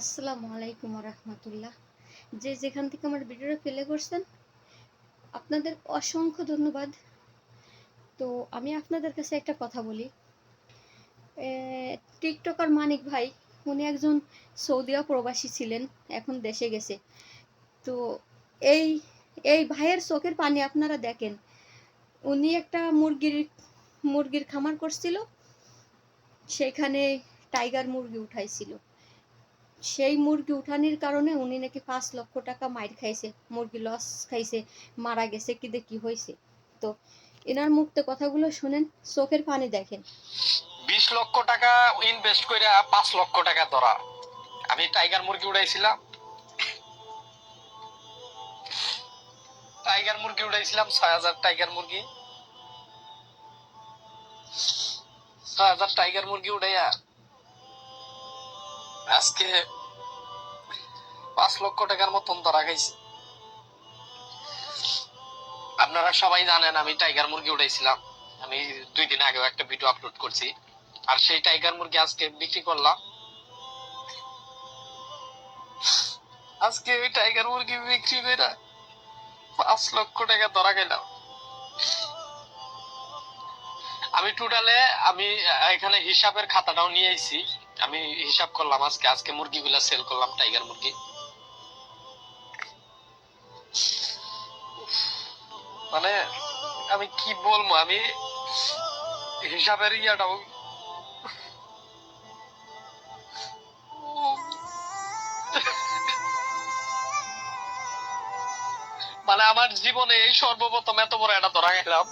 আসসালামু আলাইকুম রহমতুল্লাহ যে যেখান থেকে আমার ভিডিওটা প্লে করছেন, আপনাদের অসংখ্য ধন্যবাদ। তো আমি আপনাদের কাছে একটা কথা বলি। টিকটকার মানিক ভাই, উনি একজন সৌদিয়া প্রবাসী ছিলেন, এখন দেশে গেছে। তো এই এই ভাইয়ের চোখের পানি আপনারা দেখেন। উনি একটা মুরগির মুরগির খামার করছিল, সেখানে টাইগার মুরগি উঠাইছিল। সেই মুরগি উঠানির কারণে উনি নাকি পাঁচ লক্ষ টাকা মাইর খাইছে, মুরগি লস খাইছে, মারা গেছে, কি কি হয়েছে তো এনার মুক্ত কথাগুলো শুনেন, চোখের পানি দেখেন। বিশ লক্ষ টাকা ইনভেস্ট করে পাঁচ লক্ষ টাকা ধরা। আমি টাইগার মুরগি উড়াইছিলাম। টাইগার মুরগি উড়াইছিলাম, ছয় হাজার টাইগার মুরগি। ছয় হাজার টাইগার মুরগি উড়াইয়া আজকে পাঁচ লক্ষ টাকার মতন ধরা খাইছি। আপনারা সবাই জানেন, আমি টাইগার মুরগি উড়াইছিলাম আমি দুই দিন আগেও একটা ভিডিও আপলোড করছি। আর সেই টাইগার মুরগি আজকে বিক্রি করলাম। আজকে ওই টাইগার মুরগি বিক্রি করে পাঁচ লক্ষ টাকা ধরা গেলাম আমি টোটালে আমি এখানে হিসাবের খাতাটাও নিয়ে আইছি। আমি হিসাব করলাম আজকে আজকে মুরগিগুলা সেল করলাম টাইগার মুরগি। মানে আমি কি বলব, আমি হিসাবের ইয়াটাও মানে আমার জীবনে এই সর্বপ্রথম এত বড় একটা ধরা গেলাম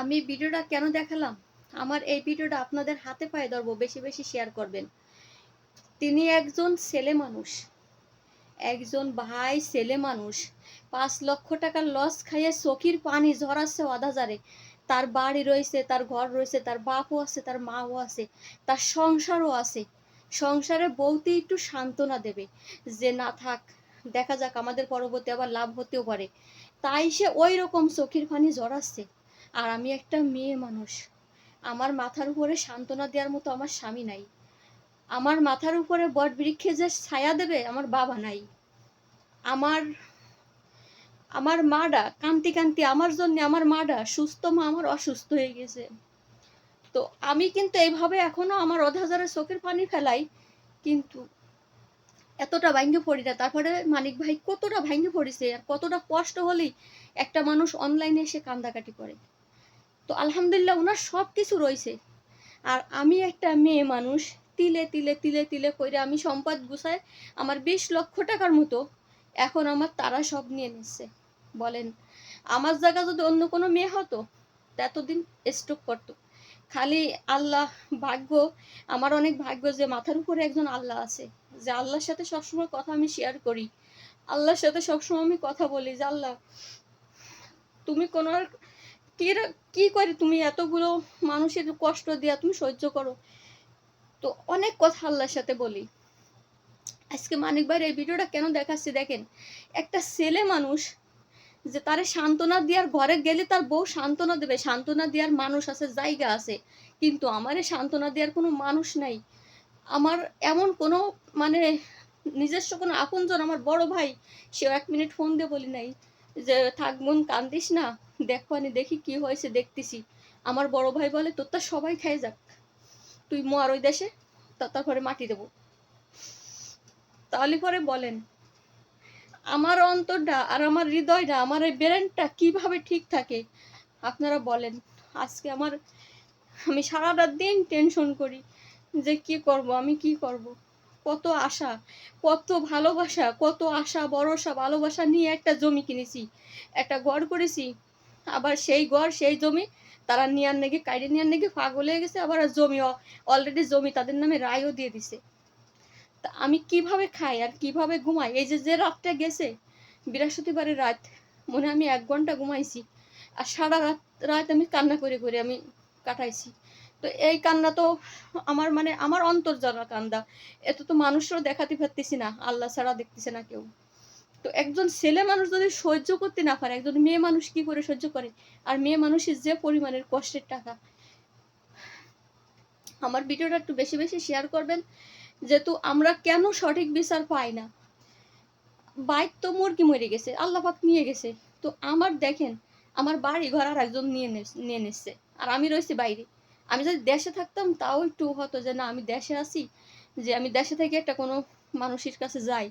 আমি ভিডিওটা কেন দেখালাম? আমার এই ভিডিওটা আপনাদের হাতে পায়ে ধরবো, বেশি বেশি শেয়ার করবেন। তিনি একজন ছেলে মানুষ। একজন ভাই ছেলে মানুষ। পাঁচ লক্ষ টাকার লস খাইয়ে চকির পানি ঝরাচ্ছে অধাজারে তার বাড়ি রয়েছে, তার ঘর রয়েছে, তার বাপও আছে, তার মাও আছে, তার সংসারও আছে। সংসারে বউতে একটু সান্ত্বনা দেবে যে, না থাক, দেখা যাক, আমাদের পরবর্তী আবার লাভ হতেও পারে। তাই সে ওই রকম চোখের পানি জড়াচ্ছে আর আমি একটা মেয়ে মানুষ। আমার মাথার উপরে সান্ত্বনা দেওয়ার মতো আমার স্বামী নাই। আমার মাথার উপরে বট বৃক্ষে যে ছায়া দেবে, আমার বাবা নাই। আমার আমার মাডা কান্তি কান্তি আমার জন্য আমার মাডা সুস্থ মা আমার অসুস্থ হয়ে গেছে। তো আমি কিন্তু এইভাবে এখনও আমার অধাজারে চোখের পানি ফেলাই, কিন্তু এতটা ভাঙ্গে পড়ি না। তারপরে মানিক ভাই কতটা ভাঙ্গে পড়েছে, আর কতটা কষ্ট হলেই একটা মানুষ অনলাইনে এসে কান্দাকাটি করে। তো আলহামদুলিল্লাহ ওনার সব কিছু রয়েছে। আর আমি একটা মেয়ে মানুষ, তিলে তিলে তিলে তিলে করে আমি সম্পদ গুছায় আমার বিশ লক্ষ টাকার মতো এখন আমার তারা সব নিয়ে নিচ্ছে বলেন, আমার জায়গা যদি অন্য কোনো মেয়ে হতো এতদিন স্টক করতো। খালি আল্লাহ ভাগ্য, আমার অনেক ভাগ্য যে মাথার উপরে একজন আল্লাহ আছে, যে আল্লাহর সাথে সবসময় কথা আমি শেয়ার করি। আল্লাহর সাথে সবসময় আমি কথা বলি যে, আল্লাহ, তুমি কোনো কি করে তুমি এতগুলো মানুষের কষ্ট দিয়া তুমি সহ্য করো? তো অনেক কথা আল্লাহর সাথে বলি। আজকে মানিক এই ভিডিওটা কেন দেখাচ্ছি দেখেন, একটা ছেলে মানুষ যে তারে সান্ত্বনা দেওয়ার ঘরে গেলে তার বউ সান্ত্বনা দেবে, সান্ত্বনা দেওয়ার মানুষ আছে, জায়গা আছে, কিন্তু আমারে সান্ত্বনা দেওয়ার কোনো মানুষ নাই। আমার এমন কোনো মানে নিজস্ব কোনো আপনজন, আমার বড় ভাই, সেও এক মিনিট ফোন দিয়ে বলি নাই। যে, থাক কান্দিস না। দেখো আমি দেখি কি হয়েছে, দেখতেছি। আমার বড় ভাই বলে, তোর তা সবাই খাই যাক। তুই মর ওই দেশে তারপরে মাটি দেবো। তাহলে পরে বলেন, আমার অন্তরটা আর আমার হৃদয়টা, আমার এই ব্রেনটা কীভাবে ঠিক থাকে? আপনারা বলেন, আজকে আমার, আমি সারাটা দিন টেনশন করি যে, কি করব, আমি কি করব? কত আশা, কত ভালোবাসা, কত আশা, ভরসা, ভালোবাসা নিয়ে একটা জমি কিনেছি। একটা গড় করেছি, আবার সেই গড় সেই জমি তারা নিয়ার নাকি কাইডে নিয়ার নাকি পাগল হয়ে গেছে, আবার জমি অলরেডি জমি তাদের নামে রায়ও দিয়ে দিছে। তা আমি কীভাবে খাই আর কীভাবে ঘুমাই? এই যে যে রাতটা গেছে, বৃহস্পতিবারের রাত, মনে আমি এক ঘণ্টা ঘুমাইছি। আর সারা রাত রাত আমি কান্না করে করে আমি কাটাইছি। তো এই কান্না তো আমার মানে আমার অন্তর যারা কান্দা। এত তো মানুষও দেখাতে পারতেছি না, আল্লাহ ছাড়া দেখতেছে না কেউ। তো একজন ছেলে মানুষ যদি সহ্য করতে না পারে, একজন মেয়ে মানুষ কি করে সহ্য করে? আর মেয়ে মানুষের যে পরিমাণের কষ্টের টাকা। আমার ভিডিওটা একটু বেশি বেশি শেয়ার করবেন, যেহেতু আমরা কেন সঠিক বিচার পাই না? বাইক তো মুরগি মরে গেছে, আল্লাহ পাক নিয়ে গেছে। তো আমার দেখেন, আমার বাড়ি ঘর আর একজন নিয়ে নিয়ে নিচ্ছে আর আমি রয়েছি বাইরে। আমি যদি দেশে থাকতাম, তাও একটু হতো যে না, আমি দেশে আছি, যে আমি দেশে থেকে একটা কোনো মানুষের কাছে যাই।